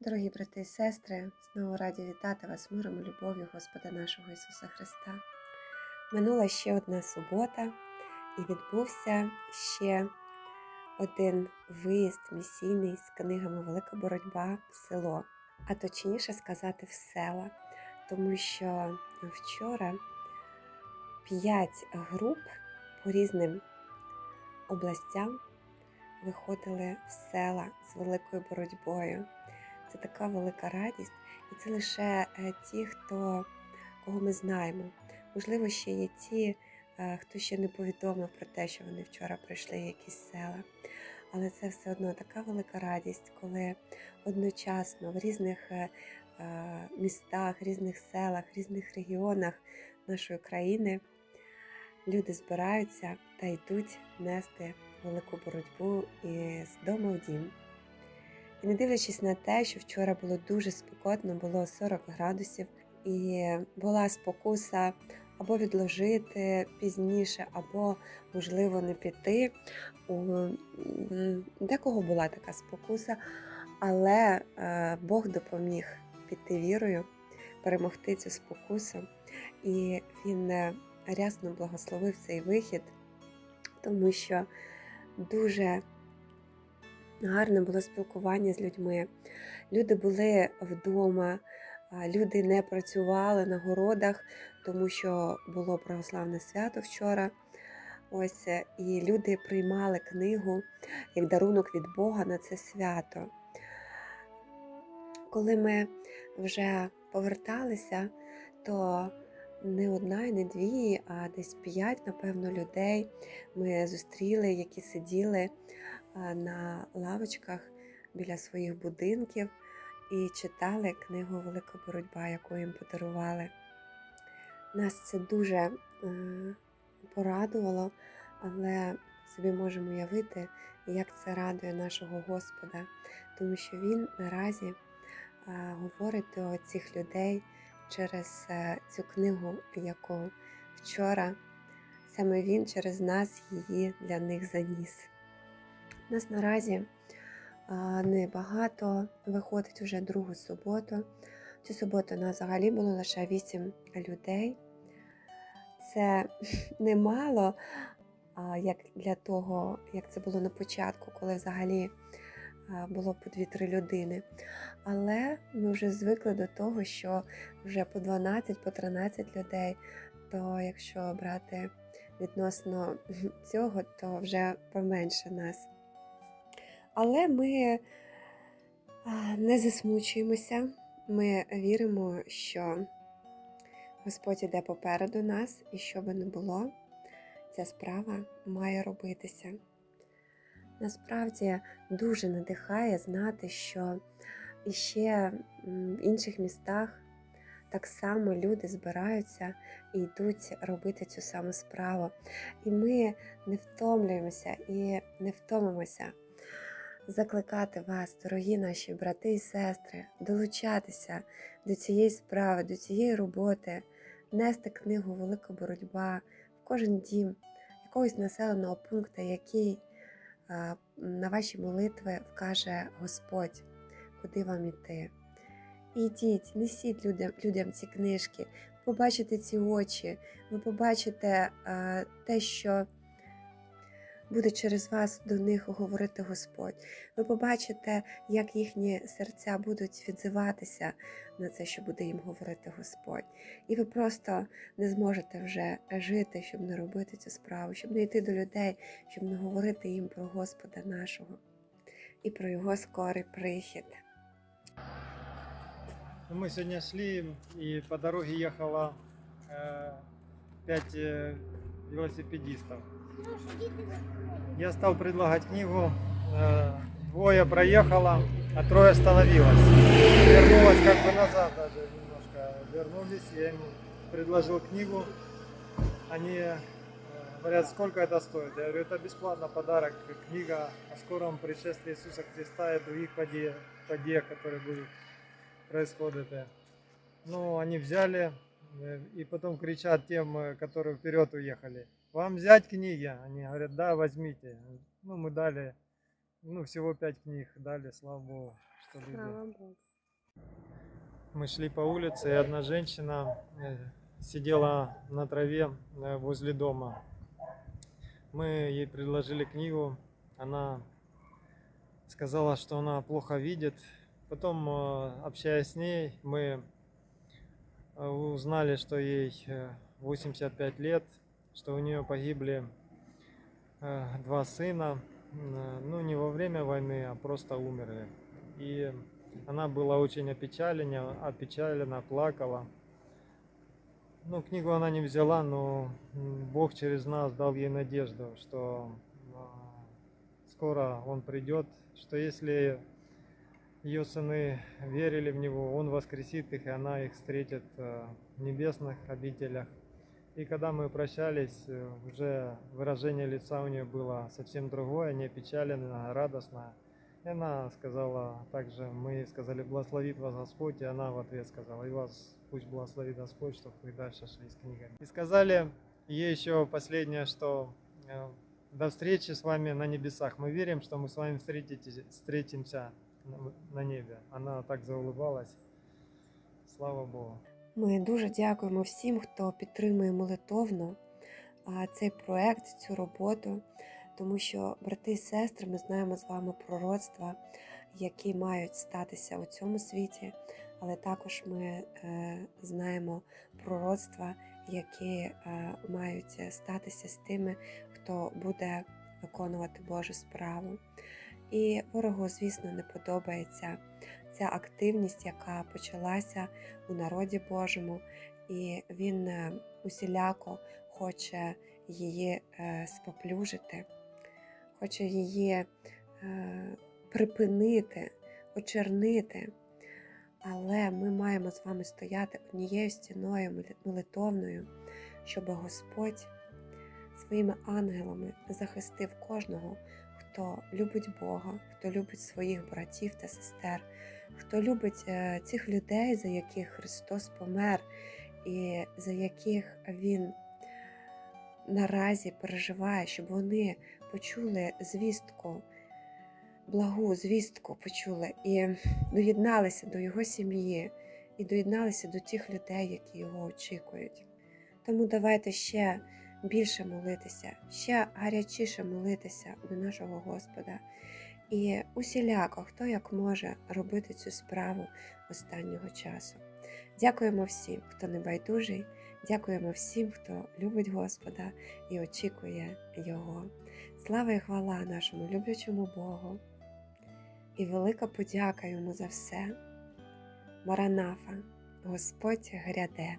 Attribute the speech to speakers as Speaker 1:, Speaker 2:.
Speaker 1: Дорогі брати і сестри, знову раді вітати вас миром і любов'ю Господа нашого Ісуса Христа. Минула ще одна субота, і відбувся ще один виїзд місійний з книгами Велика боротьба в село, а точніше сказати в села, тому що вчора п'ять груп по різним областям виходили в села з великою боротьбою. Це така велика радість, і це лише е, ті, хто кого ми знаємо. Можливо, ще є ті, е, хто ще не повідомив про те, що вони вчора пройшли якісь села. Але це все одно така велика радість, коли одночасно в різних е, містах, різних селах, різних регіонах нашої країни люди збираються та йдуть нести велику боротьбу із дому в дім. І не дивлячись на те, що вчора було дуже спекотно, було 40 градусів, і була спокуса або відложити пізніше, або, можливо, не піти. У декого була така спокуса, але е, Бог допоміг піти вірою, перемогти цю спокусу. І він е, рясно благословив цей вихід, тому що дуже гарне було спілкування з людьми. Люди були вдома, люди не працювали на городах, тому що було православне свято вчора. Ось е, і люди приймали книгу як дарунок від Бога на це свято. Коли ми вже поверталися, то не одна і не дві, а десь п'ять, напевно, людей ми зустріли, які сиділи на лавочках біля своїх будинків і читали книгу Велика боротьба, яку їм подарували. Нас це дуже е, порадувало, але собі можемо уявити, як це радує нашого Господа, тому що Він наразі е, говорить до цих людей через е, цю книгу, яку вчора саме він через нас її для них заніс. У нас наразі небагато виходить вже другу суботу. Цю суботу нас взагалі було лише 8 людей. Це немало, як для того, як це було на початку, коли взагалі було по 2-3 людини. Але ми вже звикли до того, що вже по 12, по 13 людей, то якщо брати відносно цього, то вже поменше нас. Але ми не засмучуємося, ми віримо, що Господь іде попереду нас, і що би не було, ця справа має робитися. Насправді дуже надихає знати, що ще в інших містах так само люди збираються і йдуть робити цю саму справу. І ми не втомлюємося і не втомимося закликати вас, дорогі наші брати і сестри, долучатися до цієї справи, до цієї роботи, нести книгу Велика боротьба в кожен дім якогось населеного пункту, який на ваші молитви вкаже Господь, куди вам іти. Ідіть, несіть людям, людям ці книжки, побачите ці очі, ви побачите те, що буде через вас до них говорити Господь. Ви побачите, як їхні серця будуть відзиватися на це, що буде їм говорити Господь. І ви просто не зможете вже жити, щоб не робити цю справу, щоб не йти до людей, щоб не говорити їм про Господа нашого і про його скорий прихід.
Speaker 2: Ну, Мы сегодня шли, и по дороге ехало э, пять э, велосипедистов. Я стал предлагать книгу, двое проехало, а трое остановилось. Вернулось как бы назад даже немножко. Вернулись, я им предложил книгу. Они э, говорят, сколько это стоит? Я говорю, это бесплатно подарок, книга о скором пришествии Иисуса Христа и других подеях, подеях которые будут происходит. э. Ну, они взяли и потом кричат тем, э, которые вперед уехали. Вам взять книги? Они говорят, да, возьмите. Ну, мы дали ну, всего пять книг дали, слава богу, что люди.
Speaker 1: Слава Богу.
Speaker 2: Мы шли по улице, и одна женщина э, сидела на траве э, возле дома. Мы ей предложили книгу, она сказала, что она плохо видит. Потом, э, общаясь с ней, мы э, узнали, что ей э, 85 лет, что у нее погибли э, два сына, э, ну не во время войны, а просто умерли. И она была очень опечалена, опечалена, плакала. Ну, книгу она не взяла, но Бог через нас дал ей надежду, что скоро Он придет, что если ее сыны верили в Него, Он воскресит их, и она их встретит э, в небесных обителях. И когда мы прощались, э, уже выражение лица у нее было совсем другое, не печаленное, а радостное. И она сказала также, мы сказали, благословит вас Господь, и она в ответ сказала, и вас пусть благословит Господь, чтобы вы дальше шли с книгами. И сказали ей еще последнее, что э, до встречи с вами на небесах. Мы верим, что мы с вами встретитесь, встретимся на- на небе. Она так заулыбалась. Слава Богу.
Speaker 1: Ми дуже дякуємо всім, хто підтримує молитовно цей проект, цю роботу, тому що, брати і сестри, ми знаємо з вами пророцтва, які мають статися у цьому світі, але також ми е, знаємо пророцтва, які е, мають статися з тими, хто буде виконувати Божу справу. І ворогу, звісно, не подобається ця активність, яка почалася у народі Божому, і він е, усіляко хоче її е, споплюжити, хоче її е, припинити, очернити. Але ми маємо з вами стояти однією стіною молитовною, щоб Господь своїми ангелами захистив кожного, хто любить Бога, хто любить своїх братів та сестер, хто любить е, цих людей, за яких Христос помер, і за яких Він наразі переживає, щоб вони почули звістку, благу звістку почули і доєдналися до Його сім'ї, і доєдналися до тих людей, які його очікують. Тому давайте ще більше молитися, ще гарячіше молитися до нашого Господа. І усіляко, хто як може робити цю справу останнього часу. Дякуємо всім, хто не байдужий. Дякуємо всім, хто любить Господа і очікує Його. Слава і хвала нашому люблячому Богу. І велика подяка йому за все. Маранафа, Господь гряде.